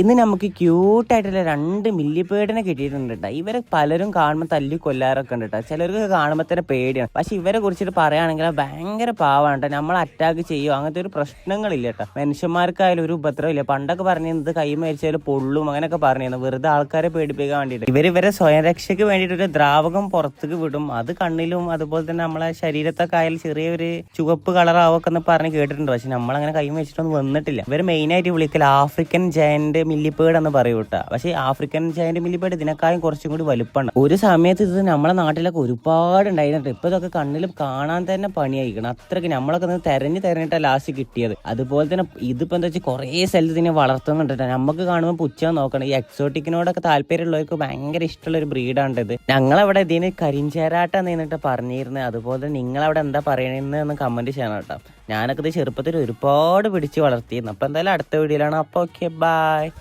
ഇന്ന് നമുക്ക് ക്യൂട്ടായിട്ടുള്ള രണ്ട് മില്ലിപ്പേടിനെ കിട്ടിയിട്ടുണ്ട് കേട്ടോ ഇവരെ പലരും കാണുമ്പോൾ തല്ലി കൊല്ലാറൊക്കെ ഉണ്ട് കേട്ടോ ചിലർക്ക് കാണുമ്പോൾ തന്നെ പേടിയാണ്. പക്ഷെ ഇവരെ കുറിച്ചിട്ട് പറയുകയാണെങ്കിൽ ഭയങ്കര പാവാണ് കേട്ടോ നമ്മൾ അറ്റാക്ക് ചെയ്യുമോ അങ്ങനത്തെ ഒരു പ്രശ്നങ്ങളില്ല കേട്ടോ മനുഷ്യന്മാർക്കായാലും ഒരു ഉപദ്രവമില്ല. പണ്ടൊക്കെ പറഞ്ഞിരുന്നത് കൈ മരിച്ചാൽ പൊള്ളും അങ്ങനെയൊക്കെ പറഞ്ഞിരുന്നു. വെറുതെ ആൾക്കാരെ പേടിപ്പിക്കാൻ വേണ്ടിയിട്ട്. ഇവർ ഇവരെ സ്വയം രക്ഷയ്ക്ക് വേണ്ടിയിട്ട് ഒരു ദ്രാവകം പുറത്തേക്ക് വിടും. അത് കണ്ണിലും അതുപോലെ തന്നെ നമ്മളെ ശരീരത്തൊക്കെ ആയാലും ചെറിയൊരു ചുവപ്പ് കളറാവൊക്കെ എന്ന് പറഞ്ഞ് കേട്ടിട്ടുണ്ട്. പക്ഷെ നമ്മളങ്ങനെ കൈ വെച്ചിട്ടൊന്നും വന്നിട്ടില്ല. ഇവർ മെയിനായിട്ട് വിളിക്കൽ ആഫ്രിക്കൻ ജയന്റ് മില്ലിപ്പേഡ് എന്ന് പറയും കേട്ടോ. പക്ഷേ ആഫ്രിക്കൻ ജയന്റ് മില്ലിപ്പേഡ് ഇതിനേക്കാളും കുറച്ചും കൂടി വലുപ്പമാണ്. ഒരു സമയത്ത് ഇത് നമ്മളെ നാട്ടിലൊക്കെ ഒരുപാട് ഉണ്ടായിരുന്നു ഇപ്പൊ ഇതൊക്കെ കണ്ണിൽ കാണാൻ തന്നെ പണിയായിരിക്കണം. അത്രയ്ക്ക് നമ്മളൊക്കെ ഒന്ന് തെരഞ്ഞ് തെരഞ്ഞിട്ടാണ് ലാസ്റ്റ് കിട്ടിയത്. അതുപോലെ തന്നെ ഇതിപ്പോ എന്താ വെച്ചാൽ കുറേ സ്ഥലത്ത് ഇതിനെ വളർത്തുന്നുണ്ട് നമുക്ക് കാണുമ്പോൾ പുച്ഛം നോക്കണം. ഈ എക്സോട്ടിക്കിനോടൊക്കെ താല്പര്യമുള്ളവർക്ക് ഭയങ്കര ഇഷ്ടമുള്ള ഒരു ബ്രീഡാണ് ഇത്. ഞങ്ങളവിടെ ഇതിന് കരിഞ്ചേരാട്ട എന്നിട്ട് പറഞ്ഞിരുന്നത് അതുപോലെ നിങ്ങളവിടെ എന്താ പറയണെന്ന് ഒന്ന് കമന്റ് ചെയ്യണം കേട്ടോ. ഞാനൊക്കെ ഇത് ചെറുപ്പത്തിൽ ഒരുപാട് പിടിച്ച് വളർത്തിയിരുന്നു. അപ്പൊ എന്തായാലും അടുത്ത വീഡിയോയിലാണ് അപ്പൊ ഓക്കെ ബൈ